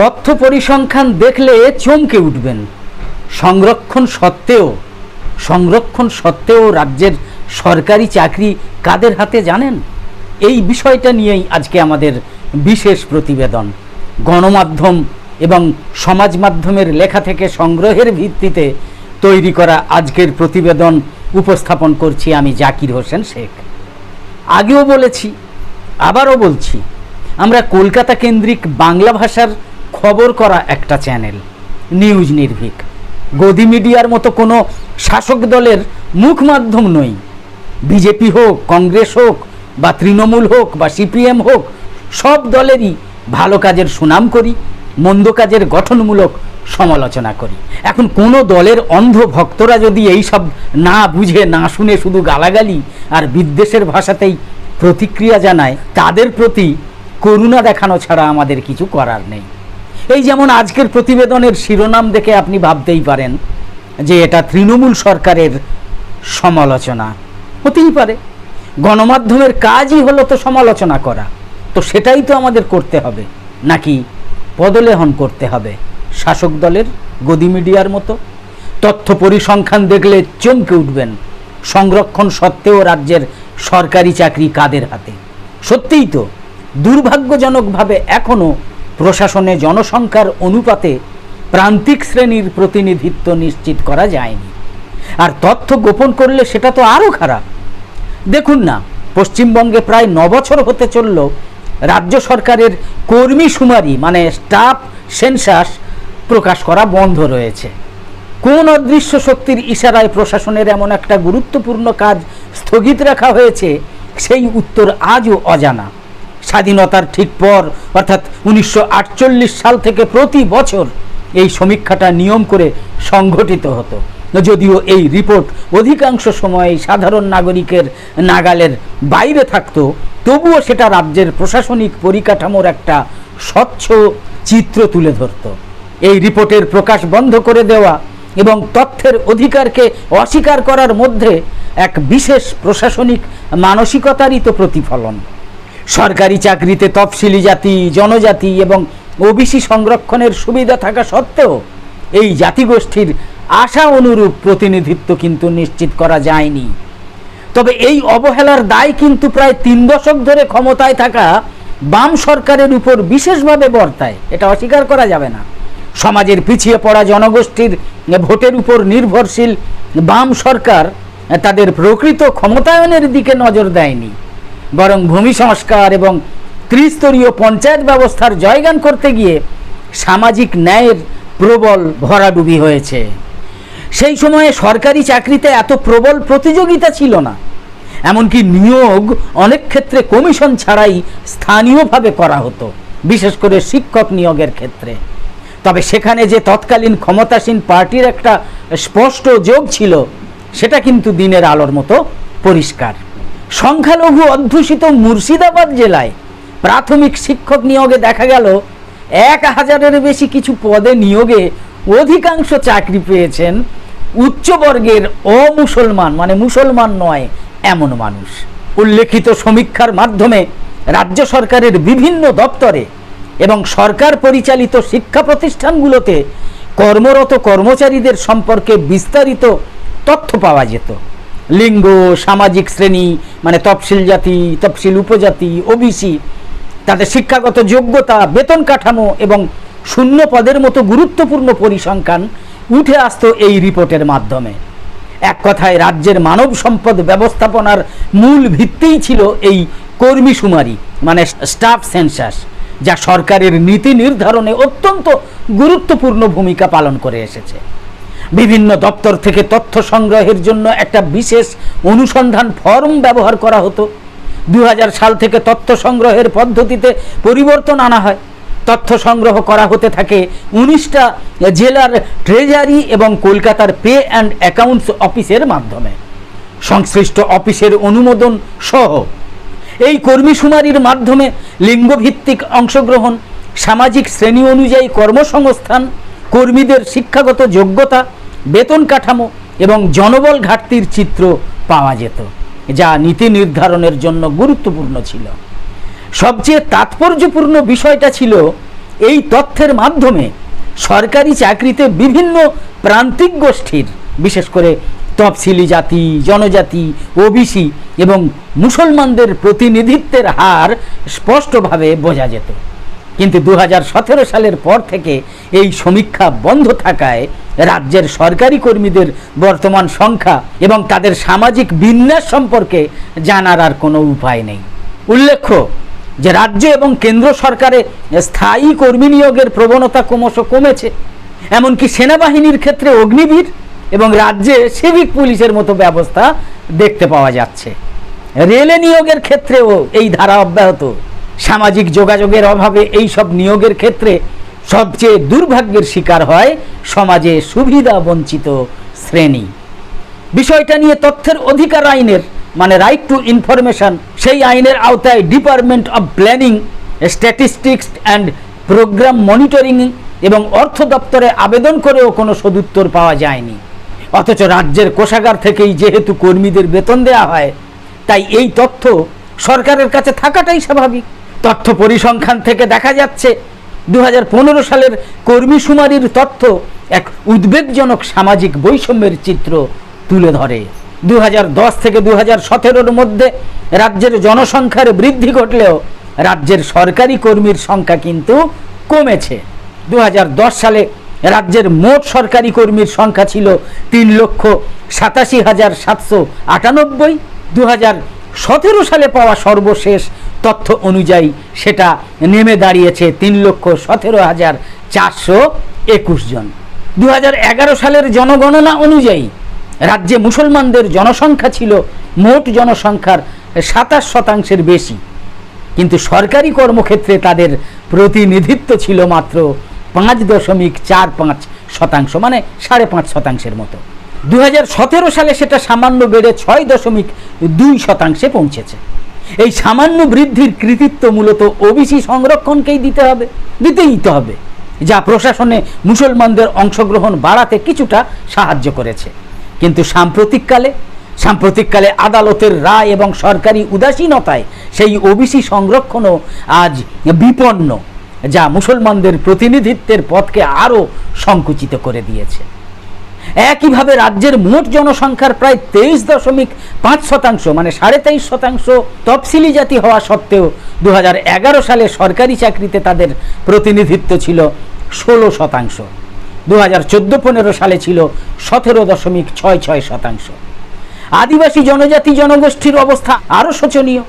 তথ্য পরিসংখ্যান দেখলে চমকে উঠবেন। সংরক্ষণ সত্ত্বেও সংরক্ষণ সত্ত্বেও রাজ্যের সরকারি চাকরি কাদের হাতে জানেন? এই বিষয়টা নিয়েই আজকে আমাদের বিশেষ প্রতিবেদন। গণমাধ্যম এবং সমাজ মাধ্যমের লেখা থেকে সংগ্রহের ভিত্তিতে তৈরি করা আজকের প্রতিবেদন উপস্থাপন করছি আমি জাকির হোসেন শেখ। আগেও বলেছি, আবারও বলছি, আমরা কলকাতা কেন্দ্রিক বাংলা ভাষার খবর করা একটা চ্যানেল, নিউজ নির্ভীক। গদি মিডিয়ার মতো কোনো শাসক দলের মুখ মাধ্যম নই। বিজেপি হোক, কংগ্রেস হোক, বা তৃণমূল হোক, বা সিপিএম হোক, সব দলেরই ভালো কাজের সুনাম করি, মন্দ কাজের গঠনমূলক সমালোচনা করি। এখন কোনো দলের অন্ধ ভক্তরা যদি এই সব না বুঝে, না শুনে শুধু গালাগালি আর বিদ্বেষের ভাষাতেই প্রতিক্রিয়া জানায়, তাদের প্রতি করুণা দেখানো ছাড়া আমাদের কিছু করার নেই। এই যেমন আজকের প্রতিবেদনের শিরোনাম দেখে আপনি ভাবতেই পারেন যে এটা তৃণমূল সরকারের সমালোচনা। হতেই পারে। গণমাধ্যমের কাজই হলো তো সমালোচনা করা। তো সেটাই তো আমাদের করতে হবে। নাকি পদলেহন করতে হবে শাসক দলের গদি মিডিয়ার মতো? তথ্য পরিসংখ্যান দেখলে চমকে উঠবেন। সংরক্ষণ সত্ত্বেও রাজ্যের সরকারি চাকরি কাদের হাতে? সত্যিই তো দুর্ভাগ্যজনকভাবে এখনও প্রশাসনে জনসংখ্যার অনুপাতে প্রান্তিক শ্রেণির প্রতিনিধিত্ব নিশ্চিত করা যায়নি। আর তথ্য গোপন করলে সেটা তো আরও খারাপ। দেখুন না, পশ্চিমবঙ্গে প্রায় নবছর হতে চলল রাজ্য সরকারের কর্মী শুমারি মানে স্টাফ সেন্সাস প্রকাশ করা বন্ধ রয়েছে। কোন অদৃশ্য শক্তির ইশারায় প্রশাসনের এমন একটা গুরুত্বপূর্ণ কাজ স্থগিত রাখা হয়েছে, সেই উত্তর আজও অজানা। স্বাধীনতার ঠিক পর, অর্থাৎ উনিশশো আটচল্লিশ সাল থেকে প্রতি বছর এই সমীক্ষাটা নিয়ম করে সংঘটিত হতো। যদিও এই রিপোর্ট অধিকাংশ সময় সাধারণ নাগরিকের নাগালের বাইরে থাকত, তবুও সেটা রাজ্যের প্রশাসনিক পরিকাঠামোর একটা স্বচ্ছ চিত্র তুলে ধরত। এই রিপোর্টের প্রকাশ বন্ধ করে দেওয়া এবং তথ্যের অধিকারকে অস্বীকার করার মধ্যে এক বিশেষ প্রশাসনিক মানসিকতারই তো প্রতিফলন। সরকারি চাকরিতে তফসিলি জাতি, জনজাতি এবং ওবিসি সংরক্ষণের সুবিধা থাকা সত্ত্বেও এই জাতিগোষ্ঠীর আশা অনুরূপ প্রতিনিধিত্ব কিন্তু নিশ্চিত করা যায়নি। তবে এই অবহেলার দায় কিন্তু প্রায় তিন দশক ধরে ক্ষমতায় থাকা বাম সরকারের উপর বিশেষভাবে বর্তায়, এটা অস্বীকার করা যাবে না। সমাজের পিছিয়ে পড়া জনগোষ্ঠীর ভোটের উপর নির্ভরশীল বাম সরকার তাদের প্রকৃত ক্ষমতায়নের দিকে নজর দেয়নি। বরং ভূমি সংস্কার এবং ত্রিস্তরীয় পঞ্চায়েত ব্যবস্থার জয়গান করতে গিয়ে সামাজিক ন্যায়ের প্রবল ভরাডুবি হয়েছে। সেই সময়ে সরকারি চাকরিতে এত প্রবল প্রতিযোগিতা ছিল না। এমনকি নিয়োগ অনেক ক্ষেত্রে কমিশন ছাড়াই স্থানীয়ভাবে করা হতো, বিশেষ করে শিক্ষক নিয়োগের ক্ষেত্রে। তবে সেখানে যে তৎকালীন ক্ষমতাসীন পার্টির একটা স্পষ্ট যোগ ছিল, সেটা কিন্তু দিনের আলোর মতো পরিষ্কার। সংখ্যালঘু অধ্যুষিত মুর্শিদাবাদ জেলায় প্রাথমিক শিক্ষক নিয়োগে দেখা গেল এক হাজারের বেশি কিছু পদে নিয়োগে অধিকাংশ চাকরি পেয়েছেন উচ্চবর্গের অমুসলমান মানে মুসলমান নয়, এমন মানুষ। উল্লেখিত সমীক্ষার মাধ্যমে রাজ্য সরকারের বিভিন্ন দপ্তরে এবং সরকার পরিচালিত শিক্ষা প্রতিষ্ঠানগুলোতে কর্মরত কর্মচারীদের সম্পর্কে বিস্তারিত তথ্য পাওয়া যেত। লিঙ্গ, সামাজিক শ্রেণি মানে তফসিল জাতি, তফসিল উপজাতি ওবিসি তাদের শিক্ষাগত যোগ্যতা, বেতন কাঠামো এবং শূন্য পদের মতো গুরুত্বপূর্ণ পরিসংখ্যান উঠে আসতো এই রিপোর্টের মাধ্যমে। এক কথায়, রাজ্যের মানব সম্পদ ব্যবস্থাপনার মূল ভিত্তিই ছিল এই কর্মী শুমারি মানে স্টাফ সেন্সাস, যা সরকারের নীতি নির্ধারণে অত্যন্ত গুরুত্বপূর্ণ ভূমিকা পালন করে এসেছে। বিভিন্ন দপ্তর থেকে তথ্য সংগ্রহের জন্য একটা বিশেষ অনুসন্ধান ফর্ম ব্যবহার করা হতো। দু হাজার সাল থেকে তথ্য সংগ্রহের পদ্ধতিতে পরিবর্তন আনা হয়। তথ্য সংগ্রহ করা হতে থাকে উনিশটা জেলার ট্রেজারি এবং কলকাতার পে অ্যান্ড অ্যাকাউন্টস অফিসের মাধ্যমে। সংশ্লিষ্ট অফিসের অনুমোদন সহ। এই কর্মী শুমারির মাধ্যমে লিঙ্গভিত্তিক অংশগ্রহণ, সামাজিক শ্রেণি অনুযায়ী কর্মসংস্থান, কর্মীদের শিক্ষাগত যোগ্যতা বেতন কাঠামো এবং জনবল ঘাটতির চিত্র পাওয়া যেত, যা নীতি নির্ধারণের জন্য গুরুত্বপূর্ণ ছিল। সবচেয়ে তাৎপর্যপূর্ণ বিষয়টা ছিল, এই তথ্যের মাধ্যমে সরকারি চাকরিতে বিভিন্ন প্রান্তিক গোষ্ঠীর, বিশেষ করে তফসিলি জাতি, জনজাতি, ওবিসি এবং মুসলমানদের প্রতিনিধিত্বের হার স্পষ্টভাবে বোঝা যেত। কিন্তু দু হাজার সতেরো সালের পর থেকে এই সমীক্ষা বন্ধ থাকায় রাজ্যের সরকারি কর্মীদের বর্তমান সংখ্যা এবং তাদের সামাজিক বিন্যাস সম্পর্কে জানার আর কোনো উপায় নেই। উল্লেখ্য যে রাজ্য এবং কেন্দ্র সরকারে স্থায়ী কর্মী নিয়োগের প্রবণতা ক্রমশ কমেছে। এমনকি সেনাবাহিনীর ক্ষেত্রে অগ্নিবীর এবং রাজ্যে সিভিক পুলিশের মতো ব্যবস্থা দেখতে পাওয়া যাচ্ছে। রেলে নিয়োগের ক্ষেত্রেও এই ধারা অব্যাহত। সামাজিক যোগাযোগের অভাবে এই সব নিয়োগের ক্ষেত্রে সবচেয়ে দুর্ভাগ্যের শিকার হয় সমাজে সুবিধা বঞ্চিত শ্রেণি। বিষয়টা নিয়ে তথ্যের অধিকার আইনের মানে রাইট টু ইনফরমেশন সেই আইনের আওতায় department of planning statistics and programme monitoring এবং অর্থ দপ্তরে আবেদন করেও কোনো সদুত্তর পাওয়া যায়নি। অথচ রাজ্যের কোষাগার থেকেই যেহেতু কর্মীদের বেতন দেওয়া হয়, তাই এই তথ্য সরকারের কাছে থাকাটাই স্বাভাবিক। তথ্য পরিসংখ্যান থেকে দেখা যাচ্ছে দু হাজার পনেরো সালের কর্মী শুমারির তথ্য এক উদ্বেগজনক সামাজিক বৈষম্যের চিত্র তুলে ধরে। দু হাজার দশ থেকে দু সতেরোর মধ্যে রাজ্যের জনসংখ্যার বৃদ্ধি ঘটলেও রাজ্যের সরকারি কর্মীর সংখ্যা কিন্তু কমেছে। দু হাজার দশ সালে রাজ্যের মোট সরকারি কর্মীর সংখ্যা ছিল তিন লক্ষ সাতাশি হাজার সাতশো আটানব্বই। দু সালে পাওয়া সর্বশেষ তথ্য অনুযায়ী সেটা নেমে দাঁড়িয়েছে তিন লক্ষ সতেরো হাজার চারশো একুশ জন। দু হাজার এগারো সালের জনগণনা অনুযায়ী রাজ্যে মুসলমানদের জনসংখ্যা ছিল মোট জনসংখ্যার সাতাশ শতাংশের বেশি। কিন্তু সরকারি কর্মক্ষেত্রে তাদের প্রতিনিধিত্ব ছিল মাত্র পাঁচ দশমিক চার পাঁচ শতাংশ মানে সাড়ে পাঁচ শতাংশের মতো। দু হাজার সতেরো সালে সেটা সামান্য বেড়ে ছয় দশমিক দুই শতাংশে পৌঁছেছে। এই সামান্য বৃদ্ধির কৃতিত্ব মূলত ওবিসি সংরক্ষণকেই দিতে হবে, দিতেই দিতে হবে, যা প্রশাসনে মুসলমানদের অংশগ্রহণ বাড়াতে কিছুটা সাহায্য করেছে। কিন্তু সাম্প্রতিককালে সাম্প্রতিককালে আদালতের রায় এবং সরকারি উদাসীনতায় সেই ওবিসি সংরক্ষণও আজ বিপন্ন, যা মুসলমানদের প্রতিনিধিত্বের পথকে আরও সংকুচিত করে দিয়েছে। একইভাবে রাজ্যের মোট জনসংখ্যার প্রায় তেইশ দশমিক পাঁচ শতাংশ মানে সাড়ে তেইশ শতাংশ তফসিলি জাতি হওয়া সত্ত্বেও দু হাজার এগারো সালে সরকারি চাকরিতে তাদের প্রতিনিধিত্ব ছিল ষোলো শতাংশ। দু হাজার চোদ্দ পনেরো সালে ছিল সতেরো দশমিক ছয় ছয় শতাংশ। আদিবাসী জনজাতি জনগোষ্ঠীর অবস্থা আরও শোচনীয়।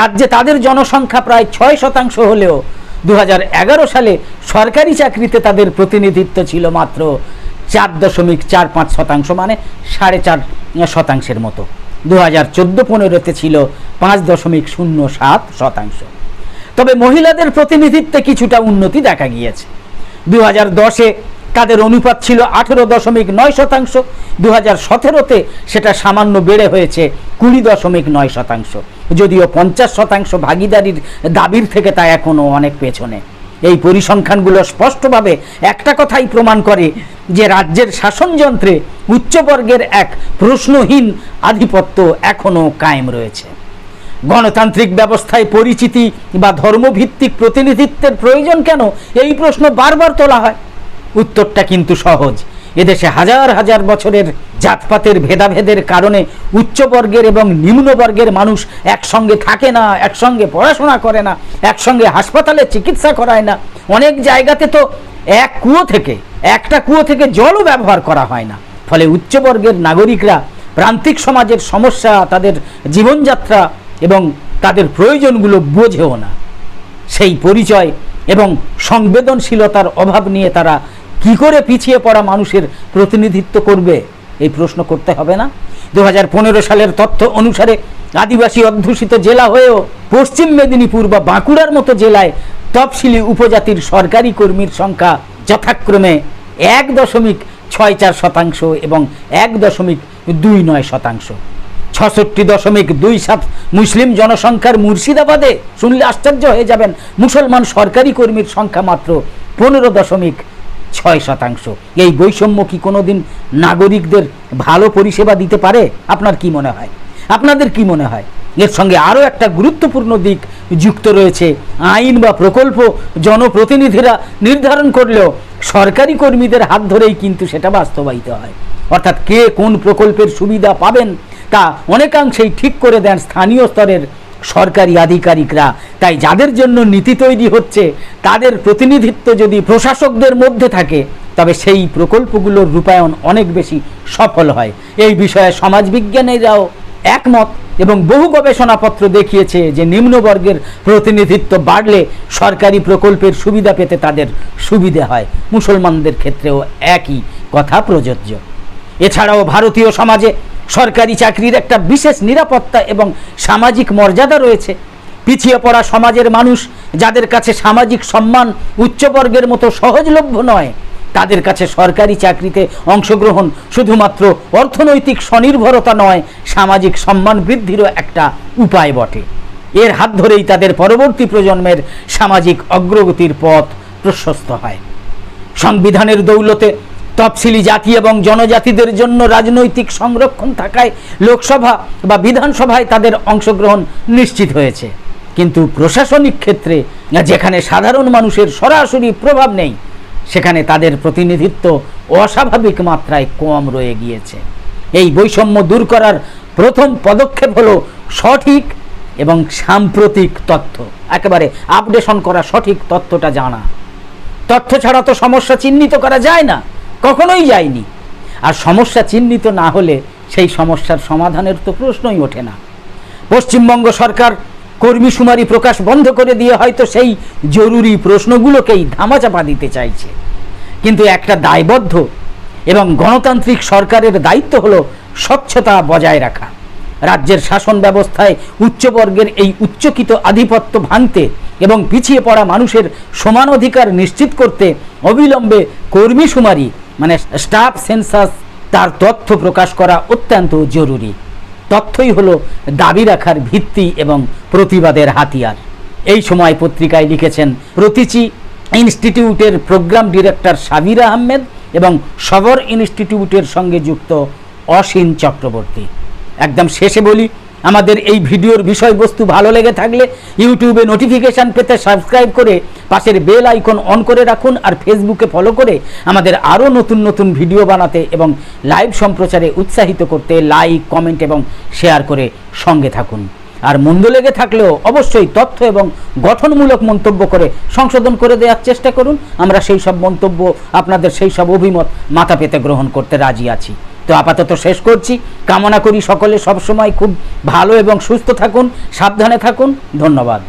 রাজ্যে তাদের জনসংখ্যা প্রায় ছয় শতাংশ হলেও দু হাজার এগারো সালে সরকারি চাকরিতে তাদের প্রতিনিধিত্ব ছিল মাত্র চার দশমিক চার পাঁচ শতাংশ মানে সাড়ে চার শতাংশের মতো। দু হাজার চোদ্দ পনেরোতে ছিল পাঁচ দশমিক শূন্য সাত শতাংশ। তবে মহিলাদের প্রতিনিধিত্বে কিছুটা উন্নতি দেখা গিয়েছে। দু হাজার দশে তাদের অনুপাত ছিল আঠেরো দশমিক নয় শতাংশ। দু হাজার সতেরোতে সেটা সামান্য বেড়ে হয়েছে কুড়ি দশমিক নয় শতাংশ। যদিও পঞ্চাশ শতাংশ ভাগিদারির দাবির থেকে তা এখনও অনেক পেছনে। এই পরিসংখ্যানগুলো স্পষ্টভাবে একটা কথাই প্রমাণ করে যে রাজ্যের শাসনযন্ত্রে উচ্চবর্গের এক প্রশ্নহীন আধিপত্য এখনও কায়েম রয়েছে। গণতান্ত্রিক ব্যবস্থায় পরিচিতি বা ধর্মভিত্তিক প্রতিনিধিত্বের প্রয়োজন কেন? এই প্রশ্ন বারবার তোলা হয়। উত্তরটা কিন্তু সহজ। এদেশে হাজার হাজার বছরের জাতপাতের ভেদাভেদের কারণে উচ্চবর্গের এবং নিম্নবর্গের মানুষ একসঙ্গে থাকে না, একসঙ্গে পড়াশোনা করে না, একসঙ্গে হাসপাতালে চিকিৎসা করায় না। অনেক জায়গাতে তো এক কুয়ো থেকে, একটা কুয়ো থেকে জলও ব্যবহার করা হয় না। ফলে উচ্চবর্গের নাগরিকরা, প্রান্তিক সমাজের সমস্যা, তাদের জীবনযাত্রা এবং তাদের প্রয়োজনগুলো বোঝেও না। সেই পরিচয় এবং সংবেদনশীলতার অভাব নিয়ে তারা কি করে পিছিয়ে পড়া মানুষের প্রতিনিধিত্ব করবে? এই প্রশ্ন করতে হবে না। দু হাজার পনেরো সালের তথ্য অনুসারে আদিবাসী অধ্যুষিত জেলা হয়েও পশ্চিম মেদিনীপুর বা বাঁকুড়ার মতো জেলায় তফসিলি উপজাতির সরকারি কর্মীর সংখ্যা যথাক্রমে এক দশমিক ছয় চার শতাংশ এবং এক দশমিক দুই নয় শতাংশ। ছষট্টি দশমিক দুই সাত মুসলিম জনসংখ্যার মুর্শিদাবাদে শুনলে আশ্চর্য হয়ে যাবেন, মুসলমান সরকারি কর্মীর সংখ্যা মাত্র পনেরো দশমিক ছয় শতাংশ। এই বৈষম্য কি কোনোদিন নাগরিকদের ভালো পরিষেবা দিতে পারে? আপনার কি মনে হয়? আপনাদের কি মনে হয়? এর সঙ্গে আরও একটা গুরুত্বপূর্ণ দিক যুক্ত রয়েছে। আইন বা প্রকল্প জনপ্রতিনিধিরা নির্ধারণ করলেও সরকারি কর্মীদের হাত ধরেই কিন্তু সেটা বাস্তবায়িত হয়। অর্থাৎ কে কোন প্রকল্পের সুবিধা পাবেন তা অনেকাংশেই ঠিক করে দেন স্থানীয় স্তরের সরকারি আধিকারিকরা। তাই যাদের জন্য নীতি তৈরি হচ্ছে, তাদের প্রতিনিধিত্ব যদি প্রশাসকদের মধ্যে থাকে, তবে সেই প্রকল্পগুলোর রূপায়ণ অনেক বেশি সফল হয়। এই বিষয়ে সমাজবিজ্ঞানীরাও একমত এবং বহু গবেষণাপত্র দেখিয়েছে যে নিম্নবর্গের প্রতিনিধিত্ব বাড়লে সরকারি প্রকল্পের সুবিধা পেতে তাদের সুবিধে হয়। মুসলমানদের ক্ষেত্রেও একই কথা প্রযোজ্য। এছাড়াও ভারতীয় সমাজে সরকারি চাকরির একটা বিশেষ নিরাপত্তা এবং সামাজিক মর্যাদা রয়েছে। পিছিয়ে পড়া সমাজের মানুষ যাদের কাছে সামাজিক সম্মান উচ্চবর্গের মতো সহজলভ্য নয়, তাদের কাছে সরকারি চাকরিতে অংশগ্রহণ শুধুমাত্র অর্থনৈতিক স্বনির্ভরতা নয়, সামাজিক সম্মান বৃদ্ধিরও একটা উপায় বটে। এর হাত ধরেই তাদের পরবর্তী প্রজন্মের সামাজিক অগ্রগতির পথ প্রশস্ত হয়। সংবিধানের দৌলতে তফসিলি জাতি এবং জনজাতিদের জন্য রাজনৈতিক সংরক্ষণ থাকায় লোকসভা বা বিধানসভায় তাদের অংশগ্রহণ নিশ্চিত হয়েছে। কিন্তু প্রশাসনিক ক্ষেত্রে যেখানে সাধারণ মানুষের সরাসরি প্রভাব নেই, সেখানে তাদের প্রতিনিধিত্ব অস্বাভাবিক মাত্রায় কম রয়ে গিয়েছে। এই বৈষম্য দূর করার প্রথম পদক্ষেপ হলো সঠিক এবং সাম্প্রতিক তথ্য। একেবারে আপডেশন করা সঠিক তথ্যটা জানা। তথ্য ছাড়া তো সমস্যা চিহ্নিত করা যায় না। কখনোই যায়নি। আর সমস্যা চিহ্নিত না হলে সেই সমস্যার সমাধানের তো প্রশ্নই ওঠে না। পশ্চিমবঙ্গ সরকার কর্মী সুমারি প্রকাশ বন্ধ করে দিয়ে হয়তো সেই জরুরি প্রশ্নগুলোকেই ধামাচাপা দিতে চাইছে। কিন্তু একটা দায়বদ্ধ এবং গণতান্ত্রিক সরকারের দায়িত্ব হলো স্বচ্ছতা বজায় রাখা। রাজ্যের শাসন ব্যবস্থায় উচ্চবর্গের এই উচ্চকিত আধিপত্য ভাঙতে এবং পিছিয়ে পড়া মানুষের সমান অধিকার নিশ্চিত করতে অবিলম্বে কর্মী সুমারি মানে স্টাফ সেন্সাস তার তথ্য প্রকাশ করা অত্যন্ত জরুরি। তথ্যই হলো দাবি রাখার ভিত্তি এবং প্রতিবাদের হাতিয়ার। এই সময় পত্রিকায় লিখেছেন, প্রতিচি ইনস্টিটিউটের প্রোগ্রাম ডিরেক্টর সাবিরা আহমেদ এবং সবর ইনস্টিটিউটের সঙ্গে যুক্ত অসীন চক্রবর্তী। একদম শেষে বলি আমাদের এই ভিডিওর বিষয়বস্তু ভালো লেগে থাকলে ইউটিউবে নোটিফিকেশান পেতে সাবস্ক্রাইব করে পাশের বেল আইকন অন করে রাখুন আর ফেসবুকে ফলো করে আমাদের আরও নতুন নতুন ভিডিও বানাতে এবং লাইভ সম্প্রচারে উৎসাহিত করতে লাইক কমেন্ট এবং শেয়ার করে সঙ্গে থাকুন। আর মন্দ লেগে থাকলেও অবশ্যই তথ্য এবং গঠনমূলক মন্তব্য করে সংশোধন করে দেওয়ার চেষ্টা করুন। আমরা সেই সব মন্তব্য, আপনাদের সেই সব অভিমত মাথা পেতে গ্রহণ করতে রাজি আছি। তো আপাতত শেষ করছি। কামনা করি সকলে সবসময় খুব ভালো এবং সুস্থ থাকুন, সাবধানে থাকুন। ধন্যবাদ।